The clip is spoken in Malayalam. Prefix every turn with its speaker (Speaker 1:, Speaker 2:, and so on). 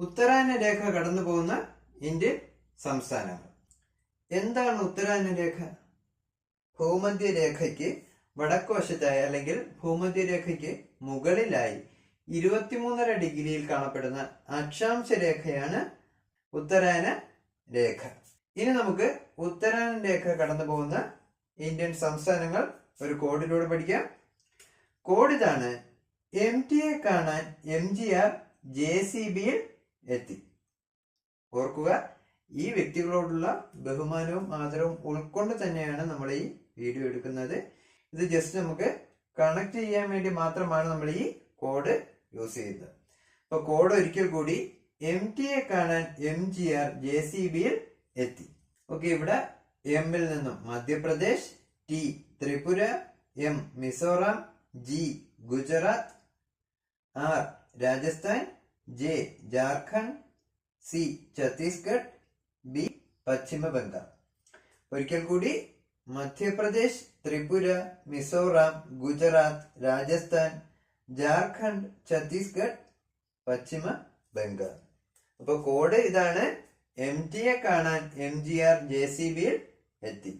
Speaker 1: ഉത്തരായന രേഖ കടന്നു പോകുന്ന ഇന്ത്യൻ സംസ്ഥാനങ്ങൾ. എന്താണ് ഉത്തരായന രേഖ? ഭൂമധ്യ രേഖയ്ക്ക് വടക്കുവശത്തായി അല്ലെങ്കിൽ ഭൂമധ്യ രേഖയ്ക്ക് മുകളിലായി ഇരുപത്തിമൂന്നര ഡിഗ്രിയിൽ കാണപ്പെടുന്ന അക്ഷാംശ രേഖയാണ് ഉത്തരായന രേഖ. ഇനി നമുക്ക് ഉത്തരായന രേഖ കടന്നു പോകുന്ന ഇന്ത്യൻ സംസ്ഥാനങ്ങൾ ഒരു കോഡിലൂടെ പഠിക്കാം. കോഡിതാണ് എം ടി എ കാണാൻ M G R J C ബിയിൽ എത്തി. ഓർക്കുക ഈ വ്യക്തികളോടുള്ള ബഹുമാനവും ആദരവും ഉൾക്കൊണ്ട് തന്നെയാണ് നമ്മൾ ഈ വീഡിയോ എടുക്കുന്നത്. ഇത് ജസ്റ്റ് നമുക്ക് കണക്ട് ചെയ്യാൻ വേണ്ടി മാത്രമാണ് നമ്മൾ ഈ കോഡ് യൂസ് ചെയ്യുന്നത്. അപ്പൊ കോഡ് ഒരിക്കൽ കൂടി എം ടി എ കാണാൻ M G R J C ബിയിൽ എത്തി. ഓക്കെ ഇവിടെ എമ്മിൽ നിന്നും Madhya Pradesh T Tripura M Mizoram G Gujarat R Rajasthan J Jharkhand C Chhattisgarh B Paschima Bengal. ഒരിക്കൽ കൂടി മധ്യപ്രദേശ് ത്രിപുര മിസോറാം ഗുജറാത്ത് രാജസ്ഥാൻ ജാർഖണ്ഡ് ഛത്തീസ്ഗഡ് പശ്ചിമ ബംഗാൾ. അപ്പോൾ കോഡ് ഇതാണ് എം ജിയെ കാണാൻ M G R J C ബിയിൽ എത്തി.